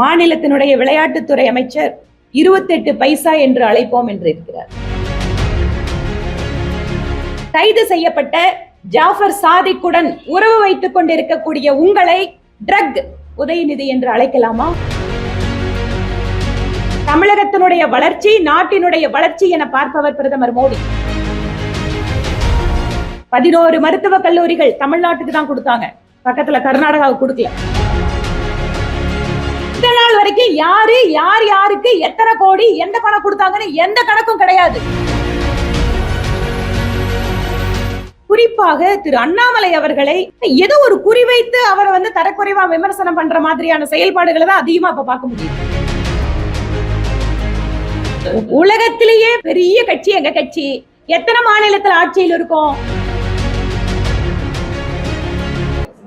மாநிலத்தினுடைய விளையாட்டுத்துறை அமைச்சர் இருபத்தெட்டு பைசா என்று அழைப்போம் என்று இருக்கிறார். கைது செய்யப்பட்ட ஜாஃபர் சாதிக்குடன் உறவு வைத்துக் கொண்டிருக்கக்கூடிய உங்களை ட்ரக் உதயநிதி என்று அழைக்கலாமா? தமிழகத்தினுடைய வளர்ச்சி நாட்டினுடைய வளர்ச்சி என பார்ப்பவர் பிரதமர் மோடி. பதினோரு மருத்துவக் கல்லூரிகள் தமிழ்நாட்டுக்கு தான் கொடுத்தாங்க. பக்கத்துல கர்நாடகாவுக்கு கொடுக்கல. இத்தனை நாள் வரைக்கும் யாரு யார் யாருக்கு எத்தனை கோடி எந்த பணம் கொடுத்தாங்கன்னு எந்த கணக்கும் கிடையாது. குறிப்பாக திரு அண்ணாமலை அவர்களை ஏதோ ஒரு குறிவைத்து அவரை வந்து தரக்குறைவா விமர்சனம் பண்ற மாதிரியான செயல்பாடுகளை தான் அதிகமா இப்ப பார்க்க முடியும் உலகத்திலேயே பெரிய கட்சி எங்க கட்சி? எத்தனை மாநிலத்தில் ஆட்சியில் இருக்கும்?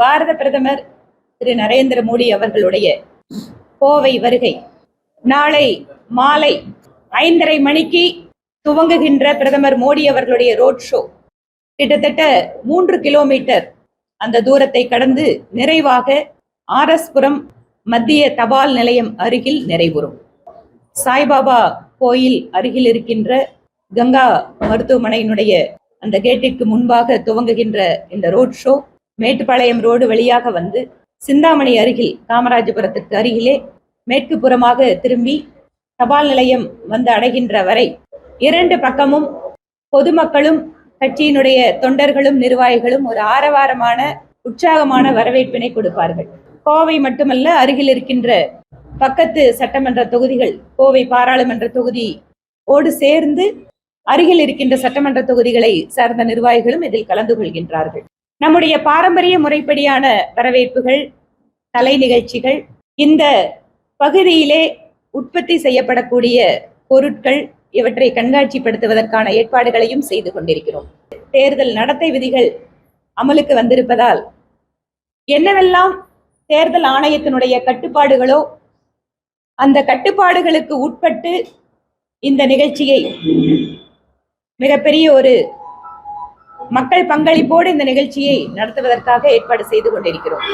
பாரத பிரதமர் திரு நரேந்திர மோடி அவர்களுடைய கோவை வருகை. நாளை மாலை ஐந்தரை மணிக்கு துவங்குகின்ற பிரதமர் மோடி அவர்களுடைய ரோட் ஷோ கிட்டத்தட்ட மூன்று கிலோமீட்டர் அந்த தூரத்தை கடந்து நிறைவாக ஆர்எஸ்புரம் மத்திய தபால் நிலையம் அருகில் நிறைவுறும். சாய்பாபா கோயில் அருகில் இருக்கின்ற கங்கா மருத்துவமனையினுடைய அந்த கேட்டிற்கு முன்பாக துவங்குகின்ற இந்த ரோட் ஷோ மேட்டுப்பாளையம் ரோடு வழியாக வந்து சிந்தாமணி அருகில் காமராஜபுரத்திற்கு அருகிலே மேற்கு புறமாக திரும்பி தபால் நிலையம் வந்து அடைகின்ற வரை இரண்டு பக்கமும் பொதுமக்களும் கட்சியினுடைய தொண்டர்களும் நிர்வாகிகளும் ஒரு ஆரவாரமான உற்சாகமான வரவேற்பினை கொடுப்பார்கள். கோவை மட்டுமல்ல அருகில் இருக்கின்ற பக்கத்து சட்டமன்ற தொகுதிகள் கோவை பாராளுமன்ற தொகுதி ஓடு சேர்ந்து அருகில் இருக்கின்ற சட்டமன்ற தொகுதிகளை சார்ந்த நிர்வாகிகளும் இதில் கலந்து கொள்கின்றார்கள். நம்முடைய பாரம்பரிய முறைப்படியான வரவேற்புகள் கலை நிகழ்ச்சிகள் இந்த பகுதியிலே உற்பத்தி செய்யப்படக்கூடிய பொருட்கள் இவற்றை கண்காட்சிப்படுத்துவதற்கான ஏற்பாடுகளையும் செய்து கொண்டிருக்கிறோம். தேர்தல் நடத்தை விதிகள் அமலுக்கு வந்திருப்பதால் என்னவெல்லாம் தேர்தல் ஆணையத்தினுடைய கட்டுப்பாடுகளோ அந்த கட்டுப்பாடுகளுக்கு உட்பட்டு இந்த நிகழ்ச்சியை மிகப்பெரிய ஒரு மக்கள் பங்களிப்போடு இந்த நிகழ்ச்சியை நடத்துவதற்காக ஏற்பாடு செய்து கொண்டிருக்கிறோம்.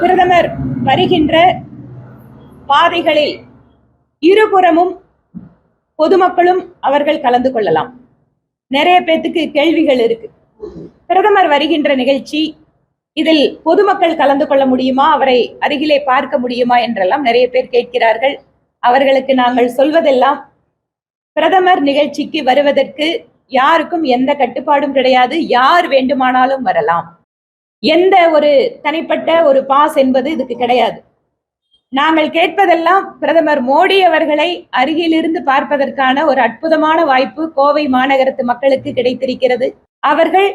பிரதமர் வருகின்ற பாதைகளில் இருபுறமும் பொதுமக்களும் அவர்கள் கலந்து கொள்ளலாம். நிறைய பேத்துக்கு கேள்விகள் இருக்கு. பிரதமர் வருகின்ற நிகழ்ச்சி இதில் பொதுமக்கள் கலந்து கொள்ள முடியுமா? அவரை அருகிலே பார்க்க முடியுமா? என்றெல்லாம் நிறைய பேர் கேட்கிறார்கள். அவர்களுக்கு நாங்கள் சொல்வதெல்லாம் பிரதமர் நிகழ்ச்சிக்கு வருவதற்கு யாருக்கும் எந்த கட்டுப்பாடும் கிடையாது. யார் வேண்டுமானாலும் வரலாம். எந்த ஒரு தனிப்பட்ட ஒரு பாஸ் என்பது இதுக்கு கிடையாது. நாங்கள் கேட்பதெல்லாம் பிரதமர் மோடி அவர்களை அருகிலிருந்து பார்ப்பதற்கான ஒரு அற்புதமான வாய்ப்பு கோவை மாநகரத்து மக்களுக்கு கிடைத்திருக்கிறது. அவர்கள்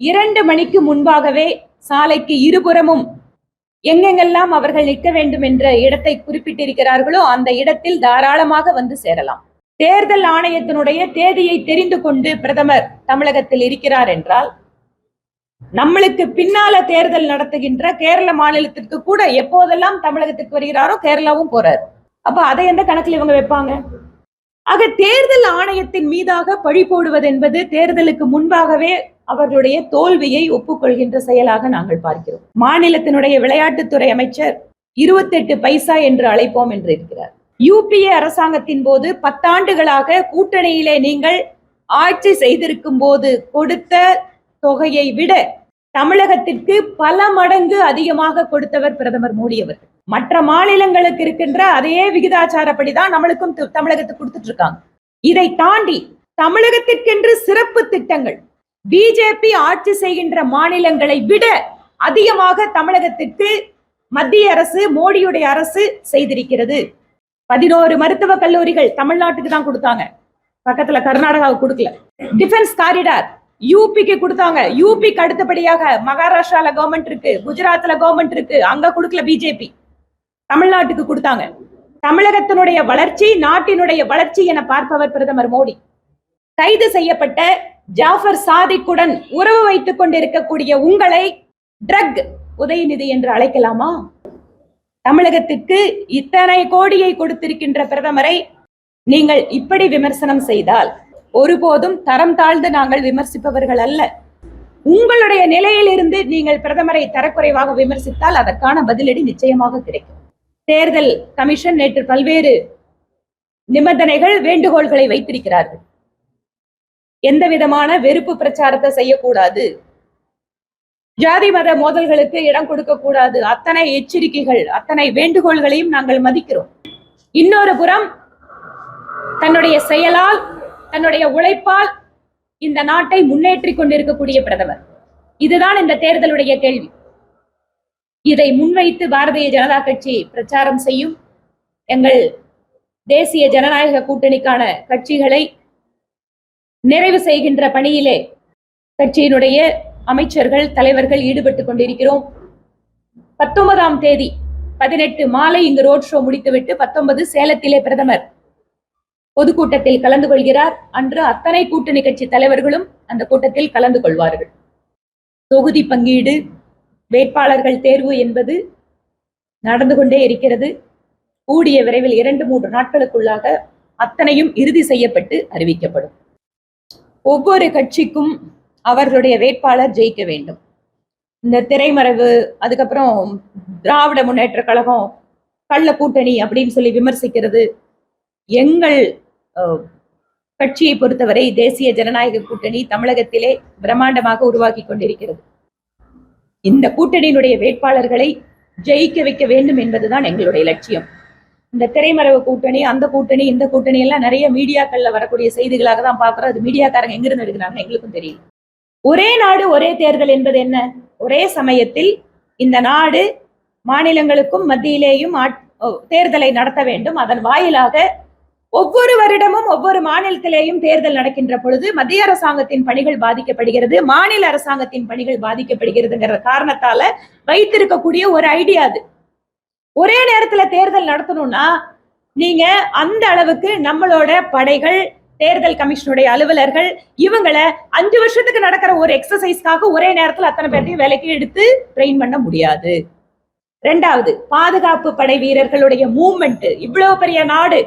இரண்டு மணிக்கு முன்பாகவே சாலைக்கு இருபுறமும் எங்கெங்கெல்லாம் அவர்கள் நிற்க வேண்டும் என்ற இடத்தை குறிப்பிட்டிருக்கிறார்களோ அந்த இடத்தில் தாராளமாக வந்து சேரலாம். தேர்தல் ஆணையத்தினுடைய தேதியை தெரிந்து கொண்டு பிரதமர் தமிழகத்தில் இருக்கிறார் என்றால் நம்மளுக்கு பின்னால தேர்தல் நடத்துகின்ற கேரள மாநிலத்திற்கு கூட எப்போதெல்லாம் தமிழகத்திற்கு வருகிறாரோ கேரளாவும் போறார். அப்ப அதை எந்த கணக்கில் இவங்க வைப்பாங்க? ஆக தேர்தல் ஆணையத்தின் மீதாக பழி போடுவது என்பது தேர்தலுக்கு முன்பாகவே அவர்களுடைய தோல்வியை ஒப்புக்கொள்கின்ற செயலாக நாங்கள் பார்க்கிறோம். மாநிலத்தினுடைய விளையாட்டுத்துறை அமைச்சர் இருபத்தெட்டு பைசா என்று அழைப்போம் என்று இருக்கிறார். யூபிஏ அரசாங்கத்தின் போது பத்தாண்டுகளாக கூட்டணியிலே நீங்கள் ஆட்சி செய்திருக்கும் போது கொடுத்த தொகையை விட தமிழகத்திற்கு பல மடங்கு அதிகமாக கொடுத்தவர் பிரதமர் மோடி அவர்கள். மற்ற மாநிலங்களுக்கு இருக்கின்ற அதே விகிதாச்சாரப்படிதான் நம்மளுக்கும் தமிழகத்துக்கு கொடுத்துட்டு இருக்காங்க இதை தாண்டி தமிழகத்திற்கென்று சிறப்பு திட்டங்கள் பிஜேபி ஆட்சி செய்கின்ற மாநிலங்களை விட அதிகமாக தமிழகத்திற்கு மத்திய அரசு மோடியுடைய அரசு செய்திருக்கிறது. பதினோரு மருத்துவக் கல்லூரிகள் தமிழ்நாட்டுக்கு தான் கொடுத்தாங்க. பக்கத்துல கர்நாடகாவுக்கு கொடுக்கல. டிஃபென்ஸ் காரிடார் யூபிக்கு கொடுத்தாங்க. யூபிக்கு அடுத்தபடியாக மகாராஷ்டிரால கவர்மெண்ட் இருக்கு குஜராத்ல கவர்மெண்ட் இருக்கு அங்க கொடுக்கல பிஜேபி தமிழ்நாட்டுக்கு கொடுத்தாங்க. தமிழகத்தினுடைய வளர்ச்சி நாட்டினுடைய வளர்ச்சி என பார்ப்பவர் பிரதமர் மோடி. கைது செய்யப்பட்ட ஜாஃபர் சாதிக்குடன் உறவு வைத்துக் கொண்டிருக்கக்கூடிய உங்களை ட்ரக் உதயநிதி என்று அழைக்கலாமா? தமிழகத்திற்கு இத்தனை கோடியை கொடுத்திருக்கின்ற பிரதமரை நீங்கள் இப்படி விமர்சனம் செய்தால் ஒருபோதும் தரம் தாழ்ந்து நாங்கள் விமர்சிப்பவர்கள் அல்ல. உங்களுடைய நிலையிலிருந்து நீங்கள் பிரதமரை தரக்குறைவாக விமர்சித்தால் அதற்கான பதிலடி நிச்சயமாக கிடைக்கும். தேர்தல் கமிஷன் நேற்று பல்வேறு நிபந்தனைகள் வேண்டுகோள்களை வைத்திருக்கிறார்கள். எந்த விதமான வெறுப்பு பிரச்சாரத்தை செய்யக்கூடாது. ஜாதி மத மோதல்களுக்கு இடம் கொடுக்க கூடாது. அத்தனை எச்சரிக்கைகள் அத்தனை வேண்டுகோள்களையும் நாங்கள் மதிக்கிறோம். இன்னொரு புறம் தன்னுடைய செயலால் தன்னுடைய உழைப்பால் இந்த நாட்டை முன்னேற்றிக் கொண்டிருக்கக்கூடிய பிரதமர். இதுதான் இந்த தேர்தலுடைய கேள்வி. இதை முன்வைத்து பாரதிய ஜனதா கட்சி பிரச்சாரம் செய்யும் எங்கள் தேசிய ஜனநாயக கூட்டணிக்கான கட்சிகளை நிறைவு செய்கின்ற பணியிலே கட்சியினுடைய அமைச்சர்கள் தலைவர்கள் ஈடுபட்டு கொண்டிருக்கிறோம். பத்தொன்பதாம் தேதி பதினெட்டு மாலை இங்கு ரோட் ஷோ முடித்துவிட்டு பத்தொன்பது சேலத்திலே பிரதமர் பொதுக்கூட்டத்தில் கலந்து கொள்கிறார். அன்று அத்தனை கூட்டணி கட்சி தலைவர்களும் அந்த கூட்டத்தில் கலந்து கொள்வார்கள். தொகுதி பங்கீடு வேட்பாளர்கள் தேர்வு என்பது நடந்து கொண்டே இருக்கிறது. கூடிய விரைவில் இரண்டு மூன்று நாட்களுக்குள்ளாக அத்தனையும் இறுதி செய்யப்பட்டு அறிவிக்கப்படும். ஒவ்வொரு கட்சிக்கும் அவர்களுடைய வேட்பாளர் ஜெயிக்க வேண்டும். இந்த திரைமறைவு அதுக்கப்புறம் திராவிட முன்னேற்ற கழகம் கள்ள கூட்டணி அப்படின்னு சொல்லி விமர்சிக்கிறது. எங்கள் கட்சியை பொறுத்தவரை தேசிய ஜனநாயக கூட்டணி தமிழகத்திலே பிரம்மாண்டமாக உருவாக்கி கொண்டிருக்கிறது. இந்த கூட்டணியினுடைய வேட்பாளர்களை ஜெயிக்க வைக்க வேண்டும் என்பதுதான் எங்களுடைய லட்சியம். இந்த திரைமறைவு கூட்டணி அந்த கூட்டணி இந்த கூட்டணி எல்லாம் நிறைய மீடியாக்கள்ல வரக்கூடிய செய்திகளாக தான் பாக்குறோம் அது மீடியாக்காரங்க எங்கிருந்து எடுக்கிறாங்க எங்களுக்கும் தெரியும் ஒரே நாடு ஒரே தேர்தல் என்பது என்ன? ஒரே சமயத்தில் இந்த நாடு மாநிலங்களுக்கும் மத்தியிலேயும் ஆட்- ஓ, தேர்தலை நடத்த வேண்டும். அதன் வாயிலாக ஒவ்வொரு வருடமும் ஒவ்வொரு மாநிலத்திலேயும் தேர்தல் நடக்கின்ற பொழுது மத்திய அரசாங்கத்தின் பணிகள் பாதிக்கப்படுகிறது மாநில அரசாங்கத்தின் பணிகள் பாதிக்கப்படுகிறதுங்கிற காரணத்தால வைத்திருக்கக்கூடிய ஒரு ஐடியா அது. ஒரே நேரத்துல தேர்தல் நடத்தணும்னா நீங்க அந்த அளவுக்கு நம்மளோட படைகள் தேர்தல் கமிஷனுடைய அலுவலர்கள் இவங்களை அஞ்சு வருஷத்துக்கு நடக்கிற ஒரு எக்ஸசைஸ்க்காக ஒரே நேரத்தில் அத்தனை பேர்த்தையும் வேலைக்கு எடுத்து ட்ரெயின் பண்ண முடியாது. ரெண்டாவது பாதுகாப்பு படை வீரர்களுடைய மூவ்மெண்ட் இவ்வளவு பெரிய நாடு.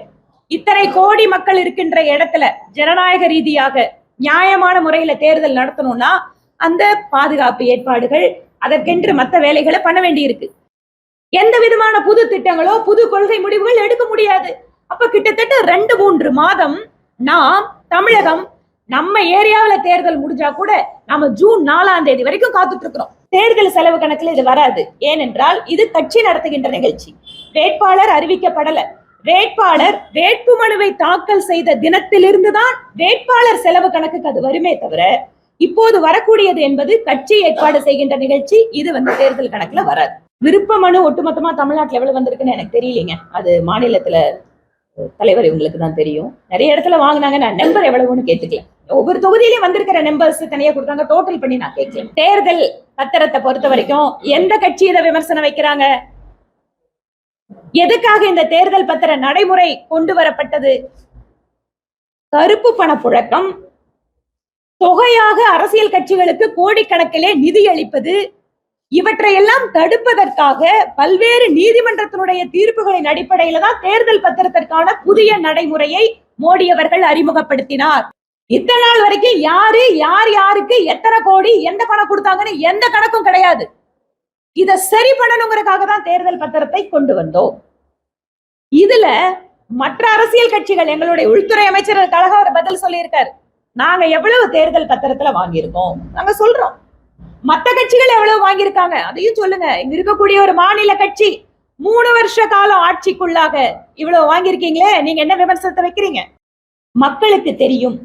இத்தனை கோடி மக்கள் இருக்கின்ற இடத்துல ஜனநாயக ரீதியாக நியாயமான முறையில தேர்தல் நடத்தணும்னா அந்த பாதுகாப்பு ஏற்பாடுகள் அதற்கென்று மத்த வேலைகளை பண்ண வேண்டியிருக்கு. எந்த விதமான புது திட்டங்களோ புது கொள்கை முடிவுகள் எடுக்க முடியாது. அப்ப கிட்டத்தட்ட ரெண்டு மூன்று மாதம் நாம் தமிழகம் நம்ம ஏரியாவுல தேர்தல் முடிஞ்சா கூட நாம ஜூன் நாலாம் தேதி வரைக்கும் காத்துட்டு இருக்கிறோம் தேர்தல் செலவு கணக்குல இது வராது. ஏனென்றால் இது கட்சி நடத்துகின்ற நிகழ்ச்சி. வேட்பாளர் அறிவிக்கப்படல. வேட்பாளர் வேட்புமனுவை தாக்கல் செய்த தினத்திலிருந்து தான் வேட்பாளர் செலவு கணக்குக்கு அது வருமே தவிர இப்போது வரக்கூடியது என்பது கட்சி ஏற்பாடு செய்கின்ற நிகழ்ச்சி. இது வந்து தேர்தல் கணக்குல வராது. விருப்ப மனு ஒட்டுமொத்தமா தமிழ்நாட்டுல எவ்வளவு வந்திருக்குன்னு எனக்கு தெரியலைங்க. அது மாநிலத்துல தலைவர் இவங்களுக்கு தான் தெரியும். நிறைய இடத்துல வாங்கினாங்க. நான் நம்பர் எவ்வளவுன்னு கேட்டுக்கல. ஒவ்வொரு தொகுதியிலையும் வந்திருக்கிற நம்பர்ஸ் தனியா கொடுத்தாங்க. டோட்டல் பண்ணி நான் கேட்கல. தேர்தல் பத்திரத்தை பொறுத்த வரைக்கும் எந்த கட்சி இதை விமர்சனம் வைக்கிறாங்க? எதுக்காக இந்த தேர்தல் பத்திர நடைமுறை கொண்டு வரப்பட்டது? கருப்பு பண புழக்கம். தொகையாக அரசியல் கட்சிகளுக்கு கோடிக்கணக்கிலே நிதி அளிப்பது இவற்றையெல்லாம் தடுப்பதற்காக பல்வேறு நீதிமன்றத்தினுடைய தீர்ப்புகளின் அடிப்படையில தான் தேர்தல் பத்திரத்திற்கான புதிய நடைமுறையை மோடி அவர்கள் அறிமுகப்படுத்தினார். இத்தனை நாள் வரைக்கும் யாரு யார் யாருக்கு எத்தனை கோடி எந்த பணம் கொடுத்தாங்கன்னு எந்த கணக்கும் கிடையாது. இத சரி பண்ணணுங்கிறதுக்காக தான் தேர்தல் பத்திரத்தை கொண்டு வந்தோம். இதுல மற்ற அரசியல் கட்சிகள் எங்களுடைய உள்துறை அமைச்சர் கழக அவர் பதில் சொல்லியிருக்காரு. நாங்க எவ்வளவு தேர்தல் பத்திரத்துல வாங்கியிருக்கோம்? நாங்க சொல்றோம். மத்த கட்சிகள் எவ்வளவு வாங்கியிருக்காங்க? அதையும் சொல்லுங்க. இங்க இருக்கக்கூடிய ஒரு மாநில கட்சி மூணு வருஷ காலம் ஆட்சிக்குள்ளாக இவ்வளவு வாங்கியிருக்கீங்களே? நீங்க என்ன விமர்சனத்தை வைக்கிறீங்க? மக்களுக்கு தெரியும்.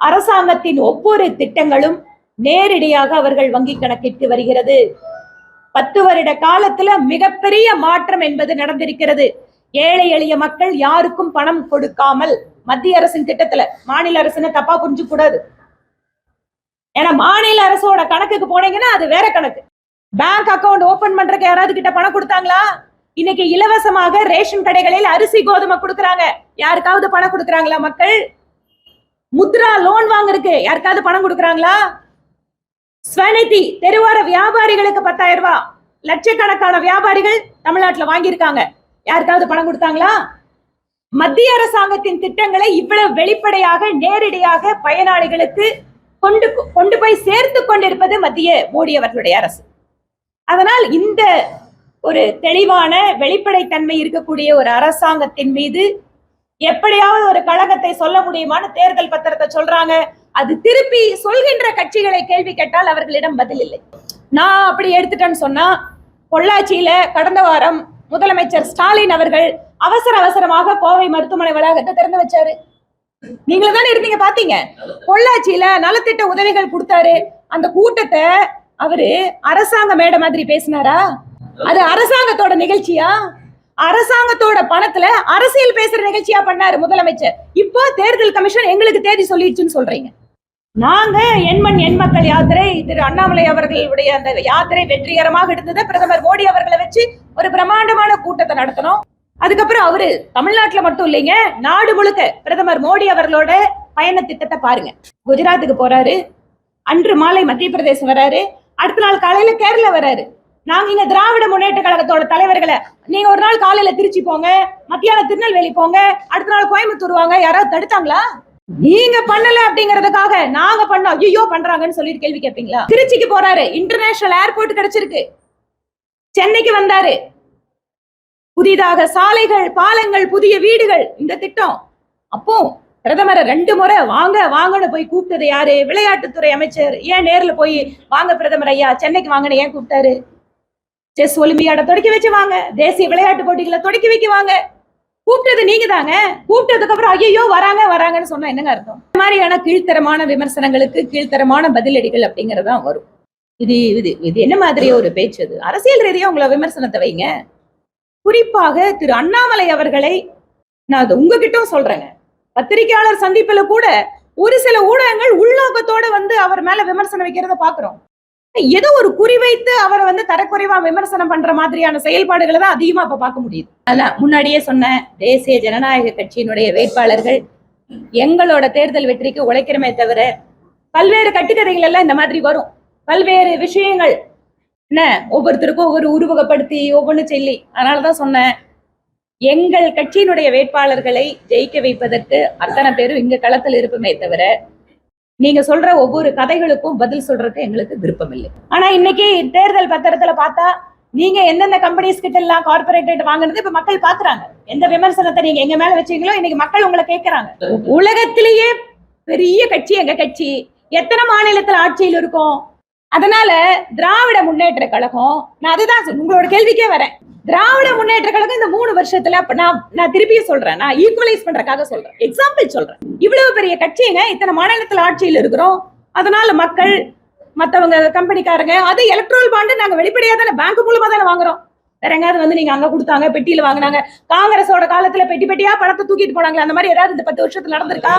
அரசாங்கத்தின் ஒவ்வொரு திட்டங்களும் நேரடியாக அவர்கள் வங்கி கணக்கிற்கு வருகிறது. பத்து வருட காலத்துல மிகப்பெரிய மாற்றம் என்பது நடந்திருக்கிறது. ஏழை எளிய மக்கள் யாருக்கும் பணம் கொடுக்காமல் மத்திய அரசின் திட்டத்துல மாநில அரசுன்னு தப்பா புரிஞ்சு கூடாது ஏன்னா மாநில அரசோட கணக்குக்கு போனீங்கன்னா அது வேற கணக்கு. பேங்க் அக்கௌண்ட் ஓபன் பண்றதுக்கு யாராவது கிட்ட பணம் கொடுத்தாங்களா? இன்னைக்கு இலவசமாக ரேஷன் கடைகளில் அரிசி கோதுமை கொடுக்குறாங்க. யாருக்காவது பணம் கொடுக்குறாங்களா மக்கள்? முத்ரா லோன் வாங்குறதுக்கு யாருக்காவது பணம் கொடுக்குறாங்களா? ஸ்வநிதி தெருவார வியாபாரிகளுக்கு பத்தாயிரம் ரூபாய். லட்சக்கணக்கான வியாபாரிகள் தமிழ்நாட்டில் வாங்கியிருக்காங்க. யாருக்காவது பணம் கொடுத்தாங்களா? மத்திய அரசாங்கத்தின் திட்டங்களை இவ்வளவு வெளிப்படையாக நேரடியாக பயனாளிகளுக்கு கொண்டு கொண்டு போய் சேர்த்து கொண்டிருப்பது மத்திய மோடி அவர்களுடைய அரசு. அதனால் இந்த ஒரு தெளிவான வெளிப்படைத்தன்மை இருக்கக்கூடிய ஒரு அரசாங்கத்தின் மீது எப்படியாவது ஒரு கழகத்தை சொல்ல முடியுமான்னு தேர்தல் பத்திரத்தை சொல்றாங்க. அது திருப்பி சொல்கின்ற கட்சிகளை கேள்வி கேட்டால் அவர்களிடம் பதில் இல்லை. நான் அப்படி எடுத்துட்டேன்னு சொன்னா பொள்ளாச்சியில கடந்த வாரம் முதலமைச்சர் ஸ்டாலின் அவர்கள் அவசர அவசரமாக கோவை மருத்துவமனை வளாகத்தை திறந்து வச்சாரு. நீங்களும் தானே இருந்தீங்க பாத்தீங்க? பொள்ளாச்சியில நலத்திட்ட உதவிகள் கொடுத்தாரு. அந்த கூட்டத்தை அவரு அரசாங்க மேடை மாதிரி பேசினாரா? அது அரசாங்கத்தோட நிகழ்ச்சியா? அரசாங்கத்தோட பணத்துல அரசியல் பேசுற நிகழ்ச்சியா பண்ணாரு முதலமைச்சர். இப்போ தேர்தல் கமிஷன் எங்களுக்கு தேதி சொல்லிடுச்சுன்னு சொல்றீங்க. நாங்க எண்மண் எண் மக்கள் யாத்திரை திரு அண்ணாமலை அவர்களுடைய அந்த யாத்திரை வெற்றிகரமாக இருந்தது. பிரதமர் மோடி அவர்களை வச்சு ஒரு பிரம்மாண்டமான கூட்டத்தை நடத்தினோம் அதுக்கப்புறம் அவரு தமிழ்நாட்டுல மட்டும் இல்லைங்க நாடு முழுக்க பிரதமர் மோடி அவர்களோட பயண திட்டத்தை பாருங்க. குஜராத்துக்கு போறாரு அன்று மாலை மத்திய பிரதேசம் வராரு அடுத்த நாள் காலையில கேரளா வராரு. நாங்க இங்க திராவிட முன்னேற்ற கழகத்தோட தலைவர்களை நீங்க ஒரு நாள் காலையில திருச்சி போங்க மத்தியானம் திருநெல்வேலி போங்க அடுத்த நாள் கோயம்புத்தூர் வாங்க யாராவது தடுத்தாங்களா? நீங்க பண்ணல அப்படிங்கறதுக்காக நாங்க பண்ணோம். ஐயோ பண்றாங்கன்னு சொல்லிட்டு கேள்வி கேட்பீங்களா? திருச்சிக்கு போறாரு இன்டர்நேஷனல் ஏர்போர்ட் கிடைச்சிருக்கு. சென்னைக்கு வந்தாரு. புதிதாக சாலைகள் பாலங்கள் புதிய வீடுகள் இந்த திட்டம். அப்போ பிரதமரை ரெண்டு முறை வாங்க வாங்கன்னு போய் கூப்பிட்டது யாரு? விளையாட்டுத்துறை அமைச்சர். ஏன் நேர்ல போய் வாங்க பிரதமர் ஐயா? சென்னைக்கு வாங்கன்னு ஏன் கூப்பிட்டாரு? செஸ் ஒலிம்பியாட தொடக்கி வச்சு வாங்க. தேசிய விளையாட்டு போட்டிகளை தொடக்கி வைக்க வாங்க. கூப்பிட்டது நீங்க தாங்க. கூப்பிட்டதுக்கு அப்புறம் ஐயோ வராங்க வராங்கன்னு சொன்னா என்னங்க அர்த்தம்? இந்த மாதிரியான கீழ்த்தரமான விமர்சனங்களுக்கு கீழ்த்தரமான பதிலடிகள் அப்படிங்கறதான் வரும். இது இது இது என்ன மாதிரி ஒரு பேச்சு அது? அரசியல் ரீதியா உங்களை விமர்சனத்தை வைங்க. குறிப்பாக திரு அண்ணாமலை அவர்களை நான் அது உங்ககிட்டயும் சொல்றேங்க. பத்திரிகையாளர் சந்திப்புல கூட ஒரு சில ஊடகங்கள் உள்நோக்கத்தோட வந்து அவர் மேல விமர்சனம் வைக்கிறத பாக்குறோம். ஏதோ ஒரு குறிவைத்து அவரை வந்து தரக்குறைவா விமர்சனம் பண்ற மாதிரியான செயல்பாடுகளை தான் அதிகமா இப்ப பார்க்க முடியுது. அதான் முன்னாடியே சொன்ன தேசிய ஜனநாயக கட்சியினுடைய வேட்பாளர்கள் எங்களோட தேர்தல் வெற்றிக்கு உழைக்கிறமே தவிர பல்வேறு கட்டுக்கதைகள் எல்லாம் இந்த மாதிரி வரும். பல்வேறு விஷயங்கள் என்ன? ஒவ்வொருத்தருக்கும் ஒவ்வொரு உருவகப்படுத்தி ஒவ்வொன்று சொல்லி. அதனாலதான் சொன்னேன். எங்கள் கட்சியினுடைய வேட்பாளர்களை ஜெயிக்க வைப்பதற்கு அத்தனை பேரும் இங்க களத்தில் இருப்புமே தவிர நீங்க சொல்ற ஒவ்வொரு கதைகளுக்கும் பதில் சொல்றதுக்கு எங்களுக்கு விருப்பம் இல்லை ஆனா இன்னைக்கு தேர்தல் பத்திரத்துல பார்த்தா நீங்க எந்தெந்த கம்பெனிஸ் கிட்ட எல்லாம் கார்பரேட் வாங்குனது இப்ப மக்கள் பாக்குறாங்க. எந்த விமர்சனத்தை நீங்க எங்க மேல வச்சீங்களோ இன்னைக்கு மக்கள் உங்களை கேட்கறாங்க உலகத்திலேயே பெரிய கட்சி எங்க கட்சி? எத்தனை மாநிலத்துல ஆட்சியில் இருக்கும்? அதனால திராவிட முன்னேற்ற கழகம் நான் அதுதான் சொல்~ உங்களோட கேள்விக்கே வரேன். திராவிட முன்னேற்ற கழகம் இந்த மூணு வருஷத்துல நான் நான் திருப்பியும் சொல்றேன். நான் ஈக்குவலைஸ் பண்றதுக்காக சொல்றேன். எக்ஸாம்பிள் சொல்றேன். இவ்வளவு பெரிய கட்சிங்க இத்தனை மாநிலத்துல ஆட்சியில் இருக்கிறோம். அதனால மக்கள் மத்தவங்க கம்பெனிக்காரங்க அது எலக்ட்ரல் பாண்டு நாங்க வெளிப்படையா தானே பேங்க் மூலமா தானே வாங்குறோம். வேற எங்காவது வந்து நீங்க அங்க கொடுத்தாங்க பெட்டியில வாங்கினாங்க. காங்கிரஸோட காலத்துல பெட்டி பெட்டியா பணத்தை தூக்கிட்டு போனாங்களே அந்த மாதிரி ஏதாவது இந்த பத்து வருஷத்துல நடந்திருக்கா?